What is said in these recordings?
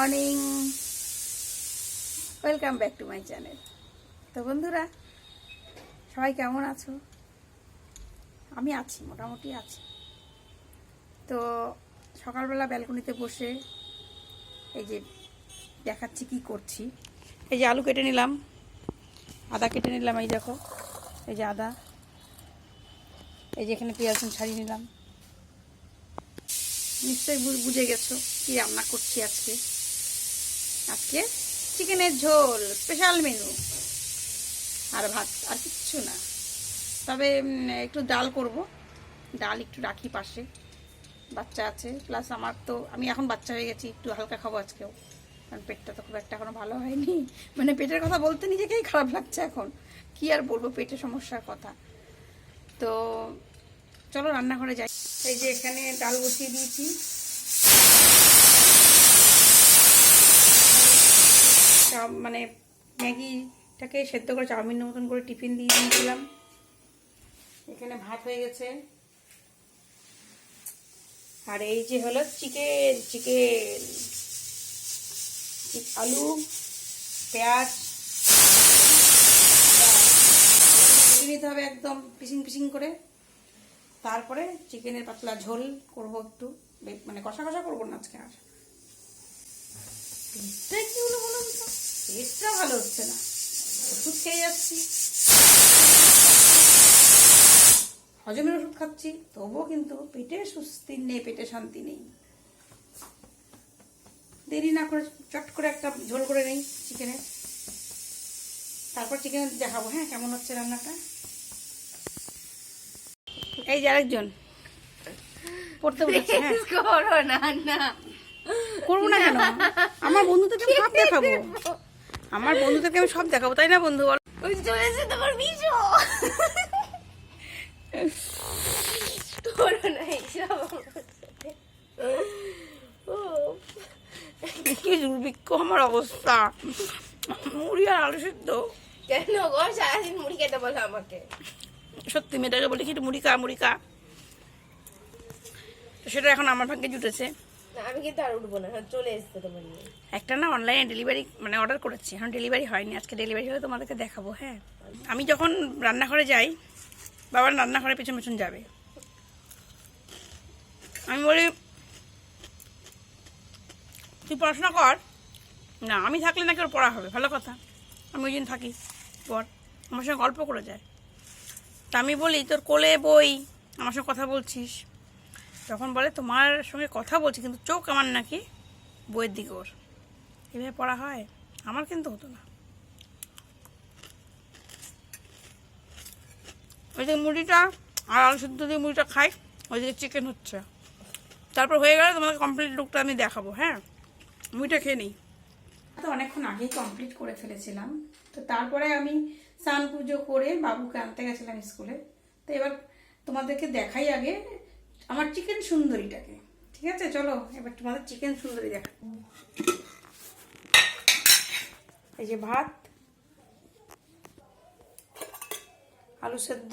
Morning. Welcome back to my channel তো বন্ধুরা, সবাই কেমন আছো? আমি আছি, মোটামুটি আছি। তো সকালবেলা ব্যালকনিতে বসে এই যে দেখাচ্ছি কি করছি। এই যে আলু কেটে নিলাম, আদা কেটে নিলাম, এই দেখো, এই যে আদা। এই যে এখানে পেঁয়াজ ছাড়িয়ে নিলাম। নিশ্চয়ই বুঝে গেছো কি রান্না করছি আজকে। আজকে চিকেনের ঝোল স্পেশাল মেনু আর ভাত, আর কিচ্ছু না। তবে একটু ডাল করব। ডাল একটু রাখি পাশে। বাচ্চা আছে প্লাস আমার তো, আমি এখন বাচ্চা হয়ে গেছি, একটু হালকা খাব আজকেও। কারণ পেটটা তো খুব একটা এখনও ভালো হয়নি। মানে পেটের কথা বলতে নিজেকেই খারাপ লাগছে এখন। কি আর বলব পেটের সমস্যার কথা। তো, চলো রান্নাঘরে যাই। এই যে এখানে ডাল বসিয়ে দিয়েছি। মানে ম্যাগিটাকে সেদ্ধ করে চাউমিনের মতন করে টিফিন দিয়ে দিয়েছিলাম। এখানে ভাত হয়ে গেছে। আর এই যে হলো চিকেন চিকেন। আলু, পেঁয়াজ। নিতে হবে একদম পিসিং পিসিং করে। তারপরে চিকেনের পাতলা ঝোল করব একটু। মানে কষা কষা করব না আজকে আর। টেস্টটা কি হলো বলুন তো টেস্টটা ভালো হচ্ছে না ওষুধ খেয়ে যাচ্ছি হজমের ওষুধ খাচ্ছি তবুও কিন্তু পেটে সুস্থি নেই পেটে শান্তি নেই দেরি না করে চট করে একটা ঝোল করে নেই চিকেনে তারপর চিকেন দেখাবো হ্যাঁ কেমন হচ্ছে রান্নাটা এই যে আরেকজন। পড়তে বলেছে হ্যাঁ। করো না না। করব না কেন? আমার বন্ধুদেরকে আমি সব দেখাবো। আমার বন্ধুদেরকে আমি সব দেখাবো তাই না বন্ধু বল? ওই যে চলে এসে তোমার ও, কি দুর্ভিক্ষ আমার অবস্থা। মুড়ি আর আলু সিদ্ধ। কেন গো? সারাদিন মুড়ি খেতে বলো আমাকে। সত্যি মেয়েটাকে বলি কি মুড়ি খা মুড়ি খা। সেটা এখন আমার ভাগ্যে জুটেছে। আমি কিন্তু আর উঠবো না হ্যাঁ, চলে এসছে তোমার নিয়ে। একটা না অনলাইনে ডেলিভারি মানে অর্ডার করেছি। এখন ডেলিভারি হয়নি আজকে ডেলিভারি হলে তোমাদেরকে দেখাবো হ্যাঁ। আমি যখন রান্নাঘরে যাই বাবার রান্নাঘরে পেছন পেছন যাবে। আমি বলি তুই পড়াশোনা কর। না আমি থাকলে নাকি ওর পড়া হবে ভালো কথা। আমি ওই দিন থাকি পর আমার সঙ্গে গল্প করে যায়। তা আমি বলি তোর কোলে বই আমার সঙ্গে কথা বলছিস। তখন বলে, তোমার সঙ্গে কথা বলছি, কিন্তু চোখ আমার নাকি বইয়ের দিকে ওর। এভাবে পড়া হয়? আমার কিন্তু হতো না। ওই যে মুড়িটা, আর আলু সিদ্ধ দিয়ে মুড়িটা খাই ওইদিকে চিকেন হচ্ছে। তারপর হয়ে গেলে তোমাকে কমপ্লিট লুকটা আমি দেখাবো হ্যাঁ? মুড়িটা খেয়ে নিই। তো অনেকক্ষণ আগেই কমপ্লিট করে ফেলেছিলাম। তো তারপরে আমি স্নান পুজো করে বাবুকে আনতে গেছিলাম স্কুলে। তো এবার তোমাদেরকে দেখাই আগে আমার চিকেন সুন্দরীটাকে। ঠিক আছে? চলো, এবার তোমাদের চিকেন সুন্দরী দেখা। এই যে ভাত, আলু সেদ্ধ,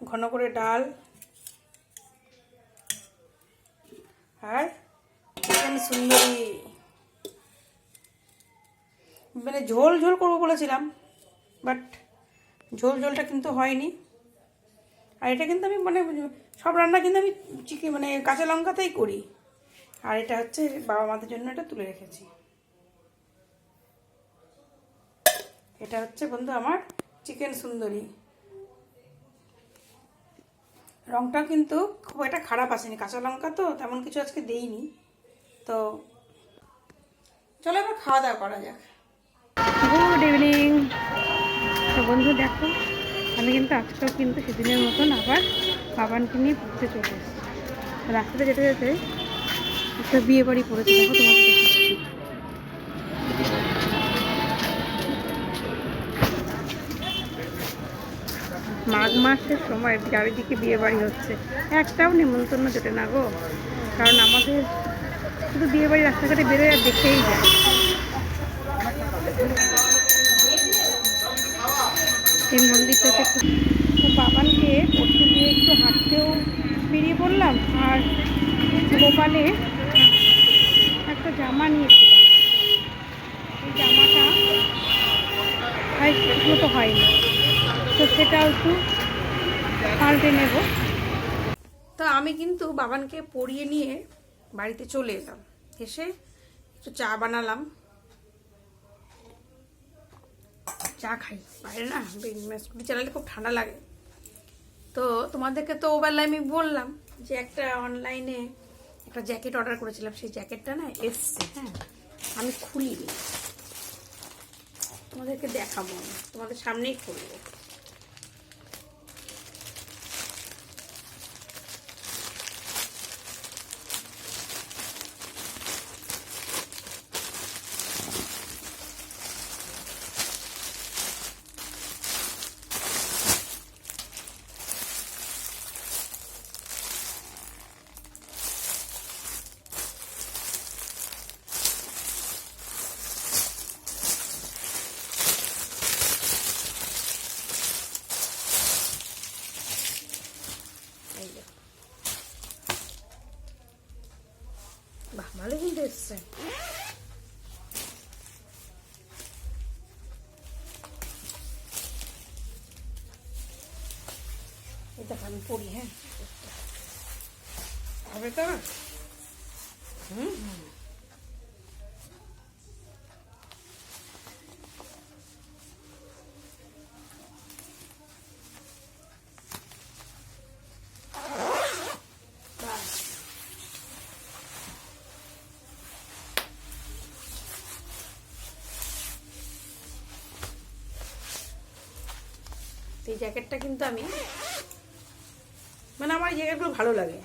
ঘন করে ডাল, আর চিকেন সুন্দরী। মানে ঝোল ঝোল করব বলেছিলাম বাট ঝোল, ঝোলটা কিন্তু হয়নি। আর এটা কিন্তু আমি মানে সব রান্না কিন্তু আমি চিকেন মানে কাঁচা লঙ্কাতেই করি। আর এটা হচ্ছে বাবা মাদের জন্য এটা তুলে রেখেছি। এটা হচ্ছে বন্ধু আমার চিকেন সুন্দরী। রংটা কিন্তু খুব একটা খারাপ আসেনি। কাঁচা লঙ্কা তো তেমন কিছু আজকে দেইনি। তো চলো এবার খাওয়া দাওয়া করা যাক। গুড ইভিনিং বন্ধু, দেখো, আমি কিন্তু আজকেও কিন্তু সেদিনের মতন আবার বাবানকে নিয়ে ঘুরতে চলে এসেছি। রাস্তাতে যেতে যেতে একটা বিয়ে বাড়ি পড়েছে, দেখো তোমাকে মাঘ মাসের সময় চারিদিকে বিয়ে বাড়ি হচ্ছে। একটাও নিমন্ত্রণ জোটে না গো, কারণ আমাদের শুধু বিয়ে বাড়ি রাস্তাঘাটে বেরোয় আর দেখেই যায়। এই মন্দিরটাতে খুব বাবানকে পড়তে দিয়ে একটু হাঁটতেও বেরিয়ে পড়লাম। আর গোপালে একটা জামা নিয়েছিলাম এই জামাটা মতো হয়নি। তো সেটাও একটু পাল্টে নেব। তো আমি কিন্তু বাবানকে পড়িয়ে নিয়ে বাড়িতে চলে এলাম। এসে একটু চা বানালাম। চা খাই। বাইরে না চালালে খুব ঠান্ডা লাগে। তো তোমাদেরকে তো ওবেলায় আমি বললাম যে একটা অনলাইনে একটা জ্যাকেট অর্ডার করেছিলাম, সেই জ্যাকেটটা না এসছে হ্যাঁ আমি খুলিনি। তোমাদেরকে দেখাবো তোমাদের সামনেই খুলবো এই যে। বাহ ভালো কিন্তু এসছে এটা আমি পড়ি হ্যাঁ হবে তো হুম হুম। বাহ। এই জ্যাকেটটা কিন্তু আমি মানে আমার জ্যাকেটগুলো ভালো লাগে।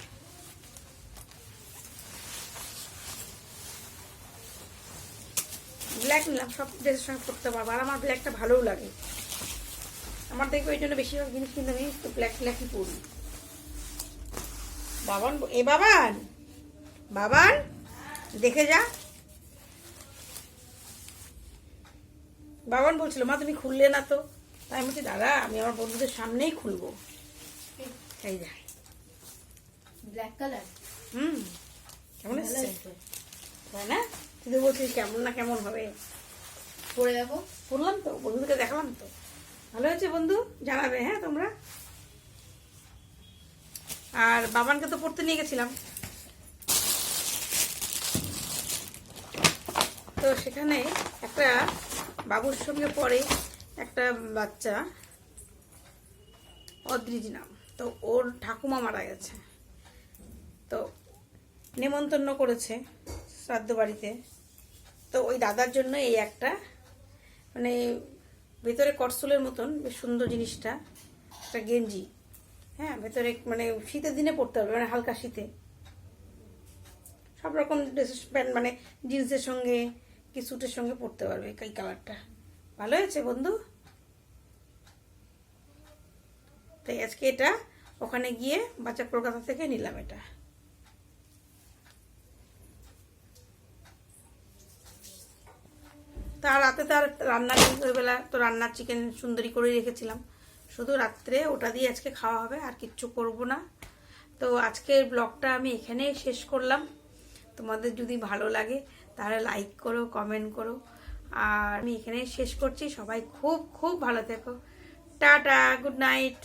ব্ল্যাক নিলাম, সব ড্রেসের সঙ্গে পরতে পারব। আর আমার ব্ল্যাকটা ভালোও লাগে। আমার দেখবে ওই জন্য বেশিরভাগ জিনিস কিন্তু আমি তো ব্ল্যাক ব্ল্যাকই পরি। বাবান এ বাবান! বাবান! দেখে যা। বাবান বলছিল, মা, তুমি খুললে না তো? তাই আমি বলছি দাদা আমি আমার বন্ধুদের সামনেই খুলবো। এই যা। ব্ল্যাক কালার হুম কেমন এসছে? তাই না? তুই তো বলছিস কেমন না কেমন হবে? পরে দেখো করলাম তো বন্ধুদেরকে দেখালাম তো। ভালো হয়েছে বন্ধু? জানাবে হ্যাঁ তোমরা? আর বাবানকে তো পড়তে নিয়ে গেছিলাম। তো সেখানে একটা বাবুর সঙ্গে পড়ে। একটা বাচ্চা, অদ্রিজ নাম। তো ওর ঠাকুমা মারা গেছে। তো নেমন্তন্ন করেছে শ্রাদ্ধ বাড়িতে। তো ওই দাদার জন্য এই একটা মানে ভেতরে করসলের মতন, বেশ সুন্দর জিনিসটা, একটা গেঞ্জি। হ্যাঁ ভেতরে মানে শীতের দিনে পরতে হবে মানে হালকা শীতে। সব রকম ড্রেস প্যান্ট মানে জিন্সের সঙ্গে কি স্যুটের সঙ্গে পরতে পারবে এই কালারটা। ভালো হয়েছে বন্ধু? তাই আজকে এটা ওখানে গিয়ে বাচ্চা কলকাতা থেকে নিলাম এটা। তা রাতে তো আর রান্না বেলা তো রান্নার চিকেন সুন্দরী করে রেখেছিলাম। শুধু রাত্রে ওটা দিয়ে আজকে খাওয়া হবে, আর কিচ্ছু করব না। তো আজকের ব্লগটা আমি এখানেই শেষ করলাম। তোমাদের যদি ভালো লাগে তাহলে লাইক করো কমেন্ট করো। আর আমি এখানেই শেষ করছি। সবাই খুব খুব ভালো থেকো। Tata good night